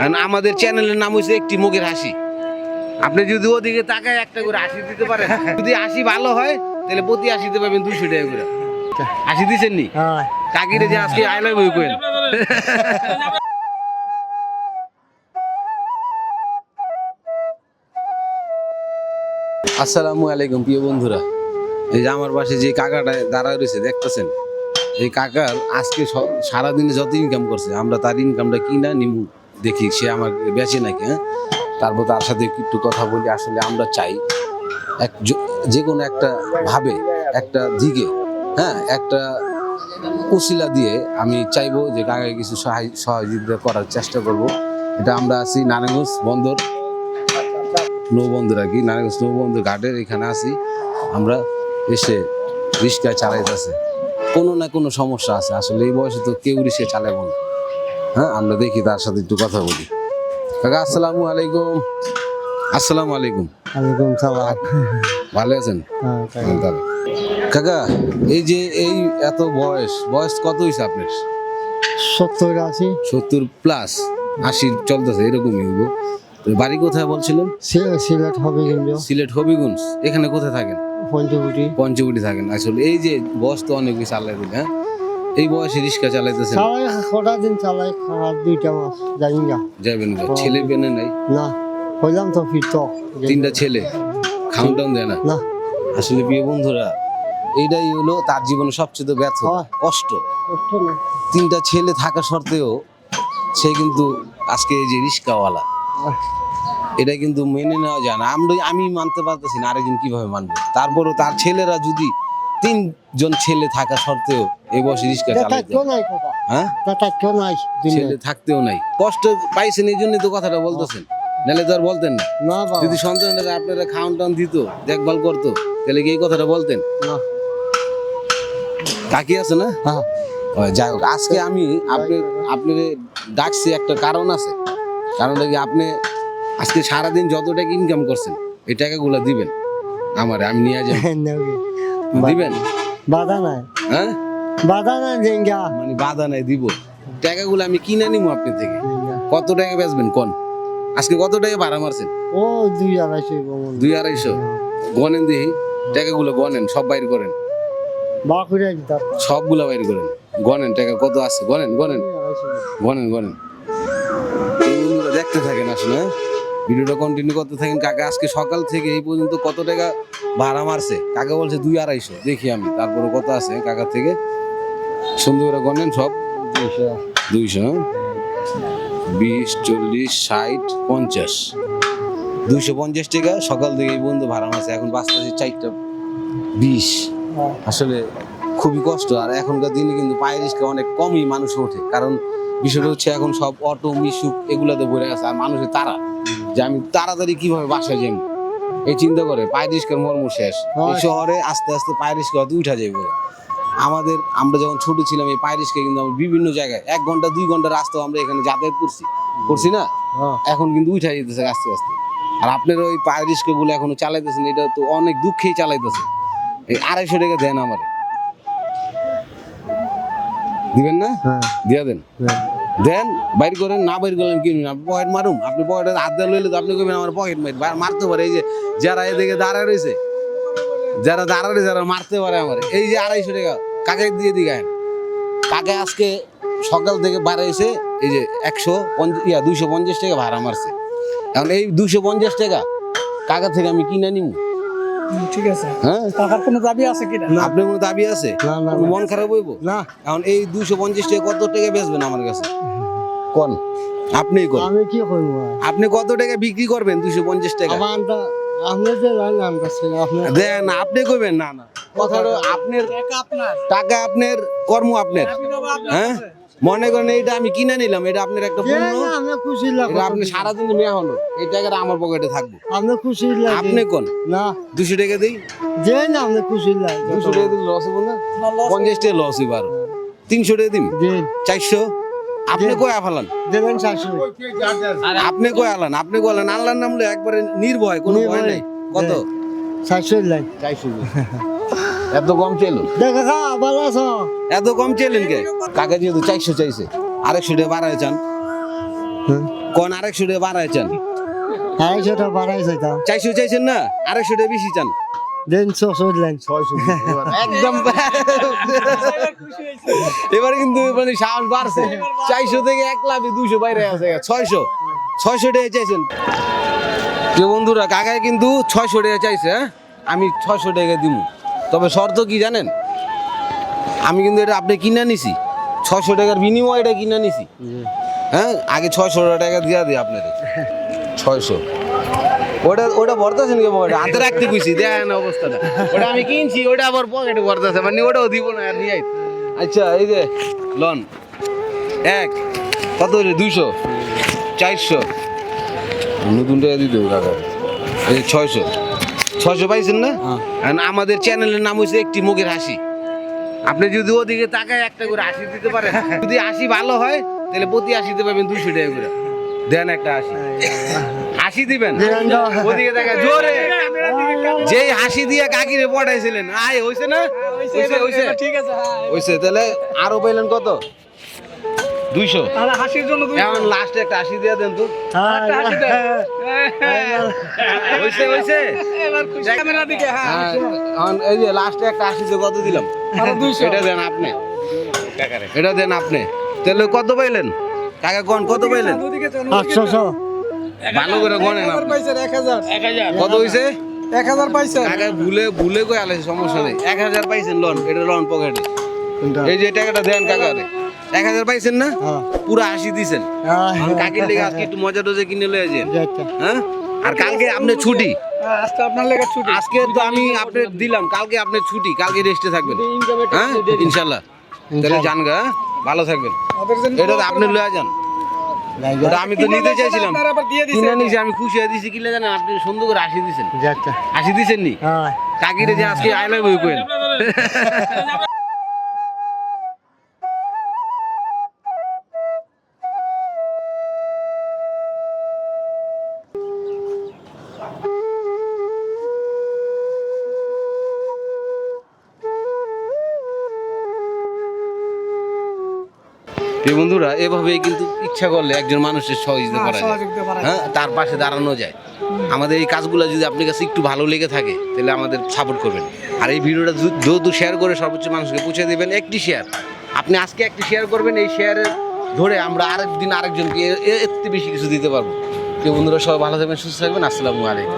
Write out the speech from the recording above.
আর আমাদের চ্যানেলের নাম হচ্ছে একটি মুখের হাসি। আপনি যদি ওদিকে তাকায় একটা করে হাসি দিতে পারেন যদি হাসি ভালো হয় তাহলে প্রতি হাসিতে পাবেন দুশো টাকা করে। হাসি দিচ্ছেন নি? হ্যাঁ। কাকিরে যে আজকে আই লাভ ইউ আসসালামু আলাইকুম প্রিয় বন্ধুরা। এই যে আমার পাশে যে কাকাটা দাঁড়ায় রয়েছে দেখতেছেন? এই কাকার আজকে সারাদিনে যত ইনকাম করছে আমরা তার ইনকামটা কি না নিমু। দেখি, সে আমার বেঁচে নাকি হ্যাঁ? তারপর তার সাথে একটু কথা বলি, আসলে আমরা চাই এক যে কোনো একটা ভাবে, একটা দিকে হ্যাঁ? একটা উসিলা দিয়ে আমি চাইব যে কাকাকে কিছু সহায়, সহযোগিতা করার চেষ্টা করব। এটা আমরা আছি নারায়ণগঞ্জ বন্দর নৌবন্দর আর কি, নারায়ণগঞ্জ নৌবন্দর ঘাটের এখানে আছি। আমরা এসে রিক্সা চালাইতেছে। কোনো না কোনো সমস্যা আছে, আসলে এই বয়সে তো কেউ রিক্সা চালাবো না। হ্যাঁ আমরা দেখি তার সাথে একটু কথা বলি। কাকা আসসালামু আলাইকুম। আসসালামু আলাইকুম। ওয়ালাইকুম সালাম। ভালো আছেন? হ্যাঁ কাকা। তাহলে। কাকা এই যে এই এত বয়স বয়স কত হয়েছে আপনার? সত্তর আশি। সত্তর প্লাস আশি চলতেছে এরকমই হইব। বাড়ি কোথায় বলছিলেন? সিলেট হবে কিন্তু সিলেট হবিগঞ্জ। এখানে কোথায় থাকেন? পঞ্চবটি পঞ্চবটি থাকেন। আসলে এই যে বয়স তো অনেক বেশি চালাই দিলে হ্যাঁ? এই বয়সে রিক্সা চালাইতেছেন? চালাই কটা দিন চালাই খারাপ দুইটা মাস জানি না। যাবেন গা। ছেলে পেনে নাই? না হইলাম তো ফিরত। তিনটা ছেলে? খাউন টাউন দেয় না? না। আসলে প্রিয় বন্ধুরা এইটাই হলো তার জীবনে সবচেয়ে ব্যর্থ। কষ্ট। কষ্ট না। তিনটা ছেলে থাকা সত্ত্বেও সে কিন্তু আজকে এই যে রিক্সাওয়ালা এটা কিন্তু মেনে নেওয়া যায় না। আমরা আমি মানতে পারতেছি না আরেকজন কীভাবে মানবে। তারপরও তার ছেলেরা যদি তিনজন ছেলে থাকা সত্ত্বেও এই বয়সে রিক্সা হ্যাঁ? ছেলে থাকতেও নাই। কষ্ট পাইছেন এই জন্যই তো কথাটা বলতেছেন। নাহলে তো আর বলতেন না। যদি সন্তানরা আপনারা খাওয়ান টাউন দিত দেখভাল করতো। তাহলে কি এই কথাটা বলতেন? কাকি আছে না? হ্যাঁ। যাই হোক আজকে আমি আপনি আপনার ডাকছি একটা কারণ আছে। কারণটা কি আপনি আজকে সারাদিন যত টাকা ইনকাম করছেন এই টাকাগুলো দিবেন। আমারে আমি নিয়ে যাব নেবে। দিবেন? বাধা নাই। হ্যাঁ? বাধা নাই জেঙ্গা। মানে বাধা নাই দিব। টাকাগুলো আমি কিনে নিবো আপনি থেকে। কত টাকা বেচবেন কোন? আজকে কত টাকা ভাড়া মারছেন? ও দুই আড়াইশো দুই আড়াইশো? গনেন দিই টাকাগুলো গনেন সব বাইর করেন। সবগুলা বাইর করেন। গনেন টাকা কত আছে? গনেন গনেন। গনেন গনেন। দেখতে থাকেন আসলে হ্যাঁ? ভিডিওটা কন্টিনিউ করতে থাকেন। কাকা আজকে সকাল থেকে এই পর্যন্ত কত টাকা ভাড়া মারছে? কাকা বলছে দুই আড়াইশো। দেখি আমি তারপরে কত আছে কাকার থেকে? সুন্দর করে গনেন সব। দুইশো। হ্যাঁ? বিশ চল্লিশ ষাট পঞ্চাশ। দুইশো পঞ্চাশ টাকা সকাল থেকে এই পর্যন্ত ভাড়া মারছে। এখন বাঁচতেছে চারটা বিশ। আসলে খুবই কষ্ট। আর এখনকার দিনে কিন্তু পায়ের রিক্সা অনেক কমই মানুষ ওঠে। কারণ বিষয়টা হচ্ছে এখন সব অটো মিশুক এগুলাতে ভরে গেছে। আর মানুষের তারা যে আমি তাড়াতাড়ি কীভাবে বাসায় যাই? এই চিন্তা করে পায়ের রিক্সার মর্ম শেষ। এই শহরে আস্তে আস্তে পায়ের রিক্সা হয়তো উঠা যাবে আমাদের আমরা যখন ছোট ছিলাম এই পায়ের রিক্সা কিন্তু আমরা বিভিন্ন জায়গায় এক ঘণ্টা দুই ঘণ্টা রাস্তাও আমরা এখানে যাতায়াত করছি। করছি না? হ্যাঁ। এখন কিন্তু উঠা যেতেছে আস্তে আস্তে। আর আপনার ওই পায়ের রিক্সাগুলো এখনও চালাইতেছেন এটা তো অনেক দুঃখেই চালাইতেছে। এই আড়াইশো টাকা দেন আমারে। দিবেন না? হ্যাঁ। দিয়া দেন। হ্যাঁ। দেন বাইর করেন না বাইর করেন কিনুন আপনি পকেট মারুম আপনি পকেটে হাত দিয়ে লইলে তো আপনি কইবেন আমার পকেট মার মারতে পারে এই যে যারা এদিকে দাঁড়ায় রয়েছে যারা দাঁড়ায় রয়েছে যারা মারতে পারে আমার। এই যে আড়াইশো টাকা কাকে দিয়ে দিগায় কাকে আজকে সকাল থেকে বাড়াইছে এই যে একশো পঞ্চাশ ইয়া দুইশো পঞ্চাশ টাকা ভাড়া মারছে? এখন এই দুইশো পঞ্চাশ টাকা কাকা থেকে আমি কিনে নিব ঠিক আছে। হ্যাঁ। টাকার কোনো দাবি আছে কিনা? আপনার কোনো দাবি আছে? না না মন খারাপ হইব? না। এখন এই পঞ্চাশ টাকা কত টাকা বেচবেন আমার কাছে? কোন? আপনিই কোন আমি কি করব? আপনি কত টাকা বিক্রি করবেন দুইশো পঞ্চাশ টাকা? আপনি যে লাইন দেন আপনি কইবেন। না না। কথাটা আপনার টাকা আপনার। টাকা আপনার কর্ম আপনার। হ্যাঁ। মনে করেন এটা আমি কিনে নিলাম এটা আপনার একটা পণ্য। না, আমি খুশি লাগবে এটা আপনি সারাদিন মেয়া হলো এই টাকাটা আমার পকেটে থাকবে। আপনি খুশি লাগে আপনি কোন? না। দুশো টাকা দিই? যে না আপনি খুশি লাগে দুশো টাকা দিলে লস হব না? পঞ্চাশ টাকা লস হইব আরও। তিনশো টাকা দিন। চারশো? আপনি কই আফালান দেবেন শাশুড়ি আপনি কই আলান আপনি কই আলান আল্লাহর নাম লয়ে একবারে নির্ভয় কোনো ভয়। নাই। কত? শাশুড়ি লাইন চারশো এত কম চাইলো? দেখা খা ভালো আছো? এত কম চাইলেন কে? কাকা যেহেতু চারশো চাইছে? আরেকশো টাকা বাড়ায় চান। হ্যাঁ? কোন আরেকশো টাকা বাড়াইছেন আড়াইশোটা বাড়াই চাইতাম চাইশো চাইছেন না? আরেকশো টাকা বেশি চান। দেন ছশো দিলেন একদম। এবার কিন্তু মানে সাহস বাড়ছে। চারশো থেকে এক লাখ দুশো বাইরে আছে। ছয়শো। ছয়শো টাকা চাইছেন। যে বন্ধুরা কাকায় কিন্তু ছয়শো টাকা চাইছে হ্যাঁ? আমি ছয়শো টাকা দিব তবে শর্ত কি জানেন? আমি কিন্তু এটা আপনি কিনে নিছি। ছয়শো টাকার বিনিময়ে এটা কিনে নিছি। হ্যাঁ? আগে ছয়শো টাকা দিয়া দিই আপনাদের। ছয়শো। ওটা ওটা ভরতেছেন কি ওটা হাতে রাখতে কইছি, দেখেন অবস্থাটা। ওটা আমি কিনছি, ওটা আবার পকেটে ভরতেছে মানে ওটাও দিব না, আর নিয়ে আচ্ছা এই যে, লন। এক, কত হইল? দুইশো। চারশো। নতুন টাকা দিতে হবে, কাকা। এই ছয়শো। ছয়শো পাইছেন না? আর আমাদের চ্যানেলের নাম হচ্ছে একটি মুখের হাসি। আপনি যদি ওদিকে তাকায় একটা করে হাসি দিতে পারেন যদি হাসি ভালো হয় তাহলে প্রতি হাসিতে পাবেন দুশো টাকা করে। দেন একটা হাসি। হাসি দিবেন। ওদিকে তাকায় জোরে। যেই হাসি দিয়ে কাকিরে পড়াইছিলেন আয় হইছে না? হইছে হইছে। ঠিক আছে হ্যাঁ। হইছে তাহলে আরও পাইলেন কত? দুইশো। তাহলে হাসির জন্য এখন লাস্টে একটা হাসি দিয়ে দেন তো। একটা হইছে হইছে। ক্যামেরা দিকে হ্যাঁ। হ্যাঁ, এই যে লাস্টে একটা হাসি কত দিলাম? দুইশো। এটা দেন আপনি। এটা দেন আপনি। তাহলে কত পাইলেন? কাকা কোন কত পাইলেন? আটশোশো ভালো করে হাজার কত হইছে? এক হাজার পাইছেন। কাকা ভুলে ভুলে কই আলাইছে সমস্যা নেই। এক হাজার পাইছেন লোন এটা লোন পকেটে এই যে টাকাটা দেন কাকারে। এক হাজার পাইছেন না? হ্যাঁ। পুরো হাসি দিছেন। হ্যাঁ, কাকির লেগে আজকে একটু মজা টজা কিনে লয়ে যান আচ্ছা হ্যাঁ? আর কালকে আপনি ছুটি। হ্যাঁ, আজকে আপনার লেগে ছুটি। আজকে তো আমি আপনি দিলাম কালকে আপনি ছুটি কালকে রেস্টে থাকবেন। হ্যাঁ? ইনশাল্লাহ। তাহলে জান গা? ভালো থাকবেন। এটা তো আপনি লয়ে যান। আমি তো নিতে চাইছিলাম। আপনারা কিনে আমি খুশি হয়ে দিছি কিনে জানেন আপনি সুন্দর করে হাসি দিছেন। আচ্ছা হাসি দিছেন নি হ্যাঁ। কাকিরে যে আজকে আই লাভ ইউ বন্ধুরা এভাবে কিন্তু ইচ্ছা করলে একজন মানুষের সহযোগিতা হ্যাঁ, করা যায়। সহযোগিতা করা যায়। হ্যাঁ তার পাশে দাঁড়ানো যায়। আমাদের এই কাজগুলো যদি আপনার কাছে একটু ভালো লেগে থাকে তাহলে আমাদের সাপোর্ট করবেন। আর এই ভিডিওটা যু- যত শেয়ার করে সর্বোচ্চ মানুষকে পৌঁছে দেবেন একটি শেয়ার আপনি আজকে একটি শেয়ার করবেন এই শেয়ারে ধরে আমরা আরেকদিন আরেকজনকে এ- এর বেশি কিছু দিতে পারব। তো বন্ধুরা সবাই ভালো থাকবেন সুস্থ থাকবেন। আসসালামু আলাইকুম।